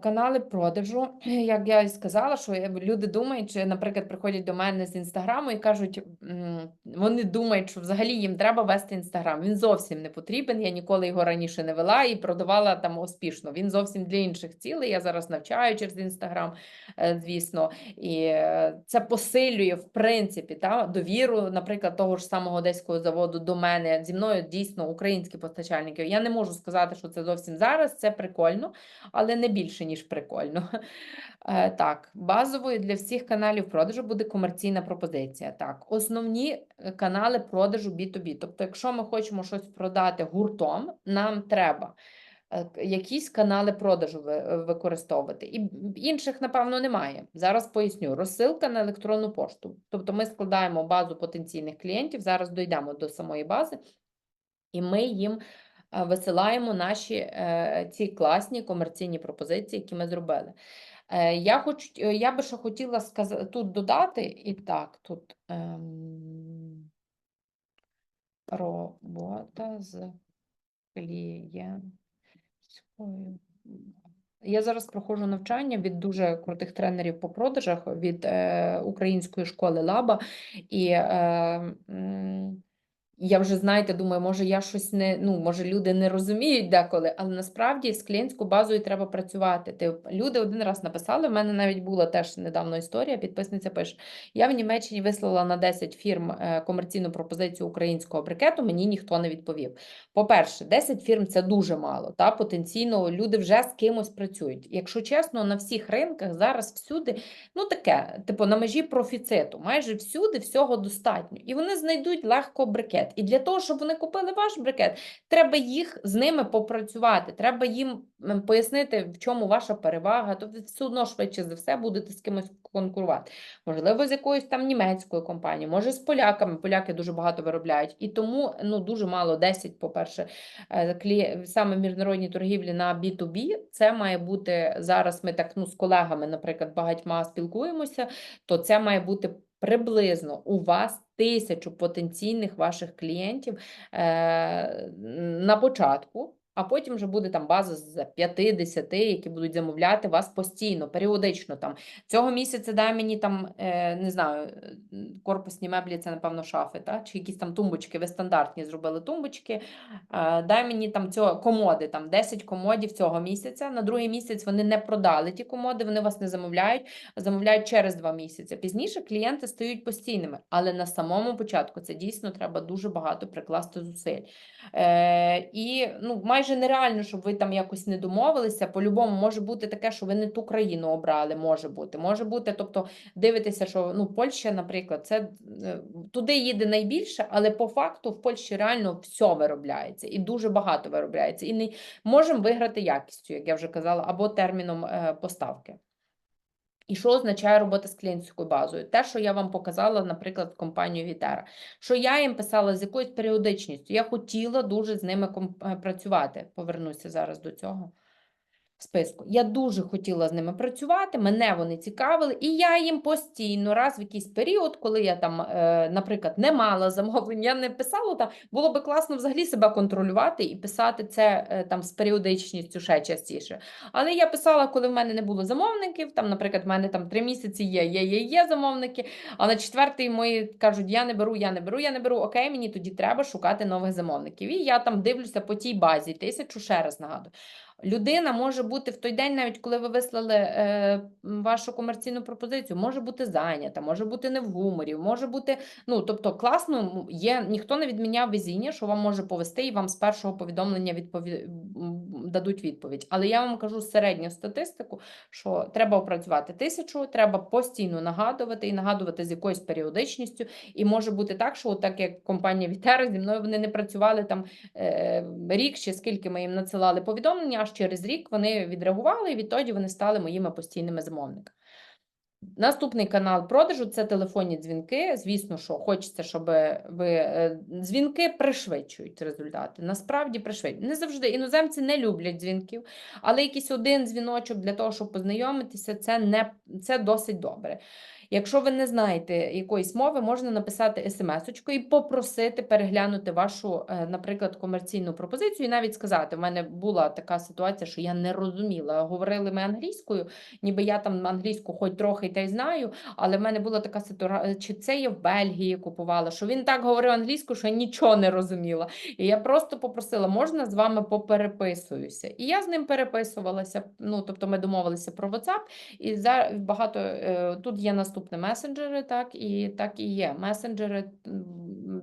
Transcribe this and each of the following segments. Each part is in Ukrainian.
канали продажу, як я і сказала, що люди думають, чи, наприклад, приходять до мене з інстаграму і кажуть, вони думають, що взагалі їм треба вести інстаграм. Він зовсім не потрібен. Я ніколи його раніше не вела і продавала там успішно. Він зовсім для інших цілей. Я зараз навчаю через інстаграм, е, звісно, і е, це посилює в принципі та довіру, наприклад, того ж самого одеського заводу до мене зі мною дійсно українські постачальники. Я не можу сказати, що це зовсім зараз. Це прикольно, але не більше ніж прикольно. Е, Так, базовою для всіх каналів продажу буде комерційна пропозиція. Так, основні е, канали продажу B2B. Тобто, якщо ми хочемо щось продати гуртом, нам треба е, якісь канали продажу використовувати. І інших, напевно, немає. Зараз поясню. Розсилка на електронну пошту. Тобто ми складаємо базу потенційних клієнтів, зараз дійдемо до самої бази, і ми їм висилаємо наші е, ці класні комерційні пропозиції, які ми зробили. Е, Я хочу, е, я би ще хотіла сказати тут додати, і так, тут ем, робота з клієнтською. Я зараз проходжу навчання від дуже крутих тренерів по продажах від е, української школи Лаба. І е, м, я вже, знаєте, думаю, може я щось не, ну, може люди не розуміють деколи, але насправді з клієнтською базою треба працювати. Ти, люди один раз написали, в мене навіть була теж недавно історія, підписниця пише, я в Німеччині вислала на 10 фірм е, комерційну пропозицію українського брикету, мені ніхто не відповів. По-перше, 10 фірм це дуже мало. Та потенційно люди вже з кимось працюють. Якщо чесно, на всіх ринках зараз всюди, ну таке, типу на межі профіциту, майже всюди всього достатньо. І вони знайдуть легко брикет. І для того, щоб вони купили ваш брикет, треба їх з ними попрацювати. Треба їм пояснити, в чому ваша перевага. То ви все одно швидше за все будете з кимось конкурувати. Можливо, з якоюсь там німецькою компанією, може з поляками. Поляки дуже багато виробляють. І тому ну дуже мало 10, по-перше, е, клі... саме в міжнародній торгівлі на B2B. Це має бути зараз. Ми так ну з колегами, наприклад, багатьма спілкуємося, то це має бути приблизно у вас тисячу потенційних ваших клієнтів е, на початку. А потім вже буде там база з 5-10, які будуть замовляти вас постійно, періодично. Там цього місяця дай мені там, е, не знаю, е, корпусні меблі, це напевно шафи, та? чи якісь там тумбочки, ви стандартні зробили тумбочки. Е, дай мені там цього комоди, там 10 комодів цього місяця. На другий місяць вони не продали ті комоди, вони вас не замовляють, замовляють через два місяці. Пізніше клієнти стають постійними, але на самому початку це дійсно треба дуже багато прикласти зусиль. Е, і ну, майже нереально, щоб ви там якось не домовилися. По-любому може бути таке, що ви не ту країну обрали, може бути. Може бути, тобто дивитеся, що ну, Польща, наприклад, це е, туди їде найбільше, але по факту в Польщі реально все виробляється і дуже багато виробляється. І не можемо виграти якістю, як я вже казала, або терміном е, поставки. І що означає робота з клієнтською базою? Те, що я вам показала, наприклад, компанію Вітера, що я їм писала з якоюсь періодичністю. Я хотіла дуже з ними е, працювати. Повернуся зараз до цього списку. Я дуже хотіла з ними працювати, мене вони цікавили, і я їм постійно, раз в якийсь період, коли я там, е, наприклад, не мала замовлень, я не писала там, було би класно взагалі себе контролювати і писати це е, там з періодичністю ще частіше. Але я писала, коли в мене не було замовників. Там, наприклад, в мене там три місяці є, є, є, є замовники. А на четвертий мої кажуть: я не беру, я не беру, я не беру. Окей, мені тоді треба шукати нових замовників. І я там дивлюся по тій базі, тисячу ще раз нагадую. Людина може бути в той день, навіть коли ви вислали е, вашу комерційну пропозицію, може бути зайнята, може бути не в гуморі, може бути, ну тобто класно є, ніхто не відміняв везіння, що вам може повести і вам з першого повідомлення відпові... дадуть відповідь. Але я вам кажу середню статистику, що треба опрацювати тисячу, треба постійно нагадувати і нагадувати з якоюсь періодичністю. І може бути так, що так як компанія Вітера зі мною вони не працювали там е, рік чи скільки ми їм надсилали повідомлення, аж через рік вони відреагували, і відтоді вони стали моїми постійними замовниками. Наступний канал продажу це телефонні дзвінки. Звісно, що хочеться, щоб ви е, дзвінки пришвидшують результати. Насправді пришвидшують. Не завжди іноземці не люблять дзвінків, але якийсь один дзвіночок для того, щоб познайомитися, це не це досить добре. Якщо ви не знаєте якоїсь мови, можна написати смс-очку і попросити переглянути вашу, е, наприклад, комерційну пропозицію, і навіть сказати: в мене була така ситуація, що я не розуміла. Говорили ми англійською, ніби я там англійську хоч трохи та й знаю, але в мене була така ситуація, чи це я в Бельгії купувала, що він так говорив англійською, що я нічого не розуміла. І я просто попросила, можна з вами попереписуюся. І я з ним переписувалася. Ну, тобто ми домовилися про WhatsApp, і за багато е, тут є наступні месенджери, так і так і є. Месенджери,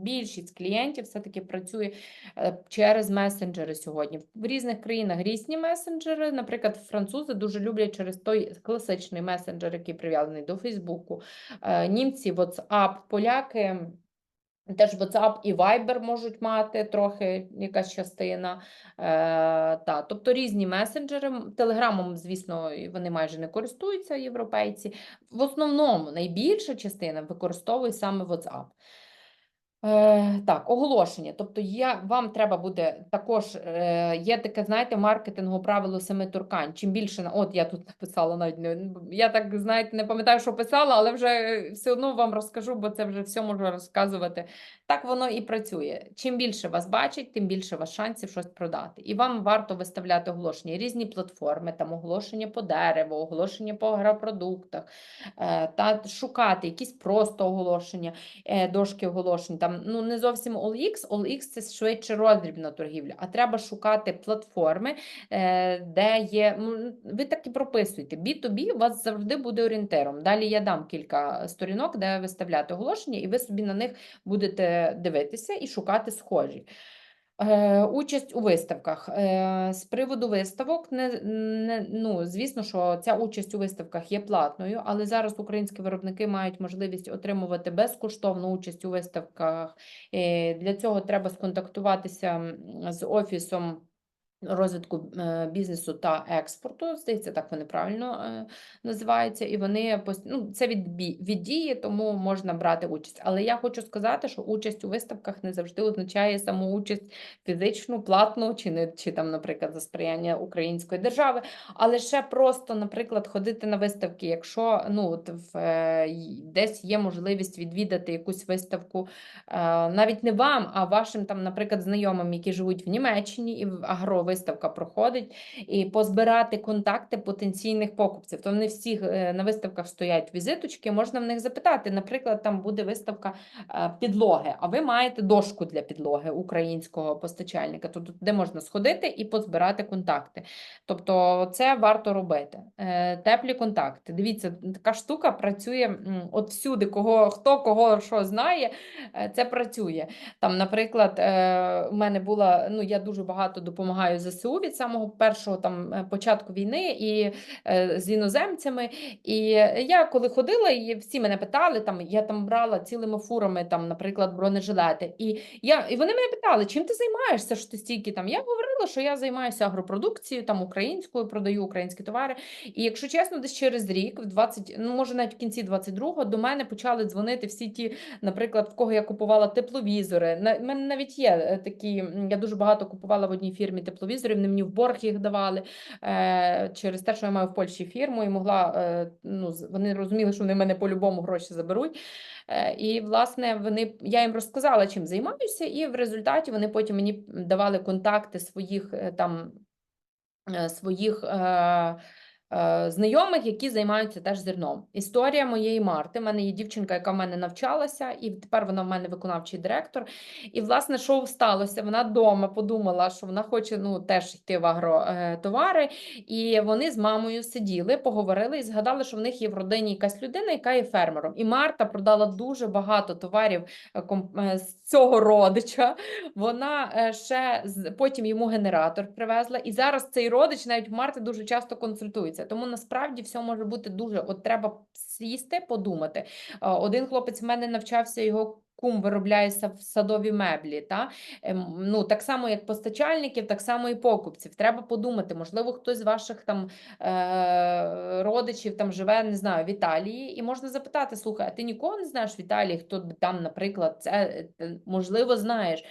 більшість клієнтів все-таки працює е, через месенджери сьогодні. В різних країнах різні месенджери. Наприклад, французи дуже люблять через той класичний месенджер, який прив'язаний до Фейсбуку. Е, Німці, WhatsApp, поляки. Теж WhatsApp і Viber можуть мати трохи якась частина. Е, та, тобто різні месенджери. Телеграмом, звісно, вони майже не користуються європейці. В основному найбільша частина використовує саме WhatsApp. Е, так, оголошення. Тобто я, вам треба буде також, е, є таке, знаєте, маркетингове правило семи туркань. Чим більше, от я тут написала навіть, не, я так, знаєте, не пам'ятаю, що писала, але вже все одно вам розкажу, бо це вже все можу розказувати. Так воно і працює. Чим більше вас бачить, тим більше вас шансів щось продати. І вам варто виставляти оголошення. Різні платформи, там оголошення по дереву, оголошення по агропродуктах, е, та шукати якісь просто оголошення е, дошки оголошень. Там ну не зовсім OLX. OLX це швидше роздрібна торгівля, а треба шукати платформи, е, де є. ну, Ви так і прописуєте. B2B у вас завжди буде орієнтиром. Далі я дам кілька сторінок, де виставляти оголошення, і ви собі на них будете дивитися і шукати схожі. Е, Участь у виставках. Е, З приводу виставок, не, не, ну, звісно, що ця участь у виставках є платною, але зараз українські виробники мають можливість отримувати безкоштовну участь у виставках. Е, Для цього треба сконтактуватися з офісом. Розвитку е, бізнесу та експорту, здається, так вони правильно е, називаються, і вони ну, це від, від дії, тому можна брати участь. Але я хочу сказати, що участь у виставках не завжди означає самоучасть фізичну, платну, чи не чи там, наприклад, за сприяння української держави, але ще просто, наприклад, ходити на виставки, якщо ну от в е, десь є можливість відвідати якусь виставку, навіть не вам, а вашим там, наприклад, знайомим, які живуть в Німеччині, і в агровиставка проходить, і позбирати контакти потенційних покупців. То вони всі е, на виставках стоять візиточки, можна в них запитати. Наприклад, там буде виставка е, підлоги, а ви маєте дошку для підлоги українського постачальника, то де можна сходити і позбирати контакти. Тобто це варто робити. Е, Теплі контакти. Дивіться, така штука працює от всюди, кого хто кого що знає, це працює. Там, наприклад, у мене була, ну я дуже багато допомагаю ЗСУ від самого першого там е, початку війни і е, з іноземцями. І я коли ходила, і всі мене питали, там я там брала цілими фурами, там, наприклад, бронежилети. І я і вони мене питали, чим ти займаєшся? Що ти стільки там? Я говорила, що я займаюся агропродукцією, там українською, продаю українські товари. І якщо чесно, десь через рік, в 20, ну може навіть в кінці 22-го, до мене почали дзвонити всі ті, наприклад, в кого я купувала тепловізори. На мене навіть є е, такі. Я дуже багато купувала в одній фірмі тепловізорів. Вони мені в борг їх давали е, через те, що я маю в Польщі фірму і могла. Е, ну вони розуміли, що вони в мене по-любому гроші заберуть. Е, І, власне, вони, я їм розказала, чим займаюся, і в результаті вони потім мені давали контакти своїх е, там е, своїх знайомих, які займаються теж зерном. Історія моєї Марти. У мене є дівчинка, яка в мене навчалася, і тепер вона в мене виконавчий директор. І, власне, що сталося? Вона вдома подумала, що вона хоче ну, теж йти в агротовари. І вони з мамою сиділи, поговорили і згадали, що в них є в родині якась людина, яка є фермером. І Марта продала дуже багато товарів е, е, з цього родича. Вона е, ще потім йому генератор привезла, і зараз цей родич навіть в Марти дуже часто консультується. Тому насправді все може бути дуже. От треба сісти, подумати. Е, Один хлопець в мене навчався його. Кум виробляє са- садові меблі, та? Ем, ну, так само, як постачальників, так само і покупців. Треба подумати, можливо, хтось з ваших там е, родичів там живе, не знаю, в Італії, і можна запитати: слухай, а ти нікого не знаєш в Італії, хто там, наприклад, це е, можливо знаєш.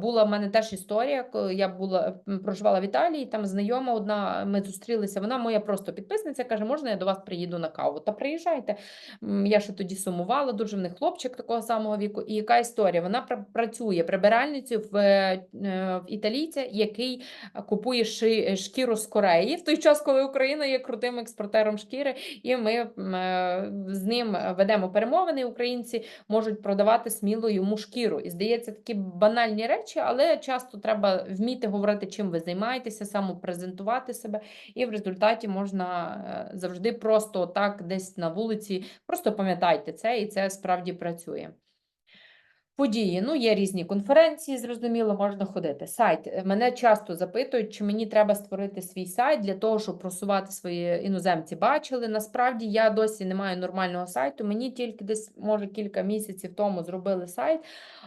Була в мене теж історія, я була проживала в Італії, там знайома одна, ми зустрілися. Вона моя просто підписниця, каже, можна я до вас приїду на каву? Та приїжджайте. Я ще тоді сумувала, дуже в них хлопчик такого самого віку. І яка історія? Вона пра- працює прибиральницею в, е, в італійця, який купує ши, шкіру з Кореї в той час, коли Україна є крутим експортером шкіри, і ми е, з ним ведемо перемовини. Українці можуть продавати сміло йому шкіру. І здається, такі банальні речі, але часто треба вміти говорити, чим ви займаєтеся, самопрезентувати себе, і в результаті можна е, завжди просто так десь на вулиці. Просто пам'ятайте це, і це справді працює. Події, ну є різні конференції, зрозуміло, можна ходити. Сайт. Е, Мене часто запитують, чи мені треба створити свій сайт для того, щоб просувати свої іноземці. Бачили. Насправді я досі не маю нормального сайту. Мені тільки десь, може, кілька місяців тому зробили сайт,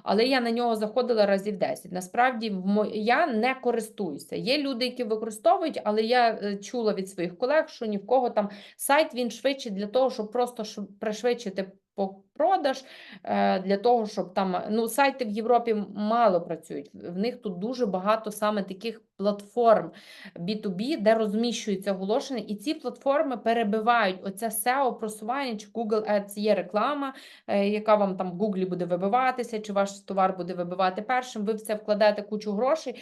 але я на нього заходила разів 10. Насправді, я не користуюся. Є люди, які використовують, але я е, чула від своїх колег, що ні в кого там сайт він швидше для того, щоб просто пришвидшити по- продаж, е, для того, щоб там ну сайти в Європі мало працюють. В них тут дуже багато саме таких платформ B2B, де розміщуються оголошення, і ці платформи перебивають оце SEO просування, чи Google Ads є реклама, е, яка вам там в Google буде вибиватися, чи ваш товар буде вибивати першим. Ви в це вкладаєте кучу грошей.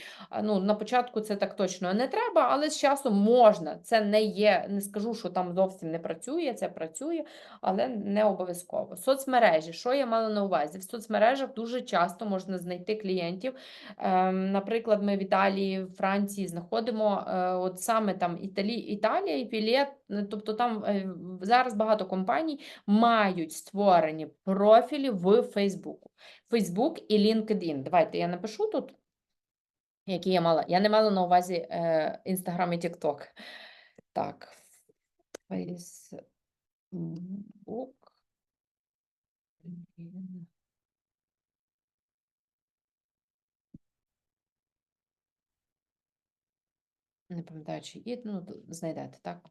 Ну на початку це так точно не треба, але з часом можна. Це не є. Не скажу, що там зовсім не працює. Це працює, але не обов'язково. Соцмережі, що я мала на увазі? В соцмережах дуже часто можна знайти клієнтів. Ем, наприклад, ми в Італії, в Франції знаходимо е, от саме там Італі, Італія і Філіет, е, тобто там е, зараз багато компаній мають створені профілі в Фейсбуку. Фейсбук і LinkedIn. Давайте я напишу тут, які я мала. Я не мала на увазі е, і TikTok. Так, Facebook. Не пам'ятаю, чи є, ну, знайдете, так?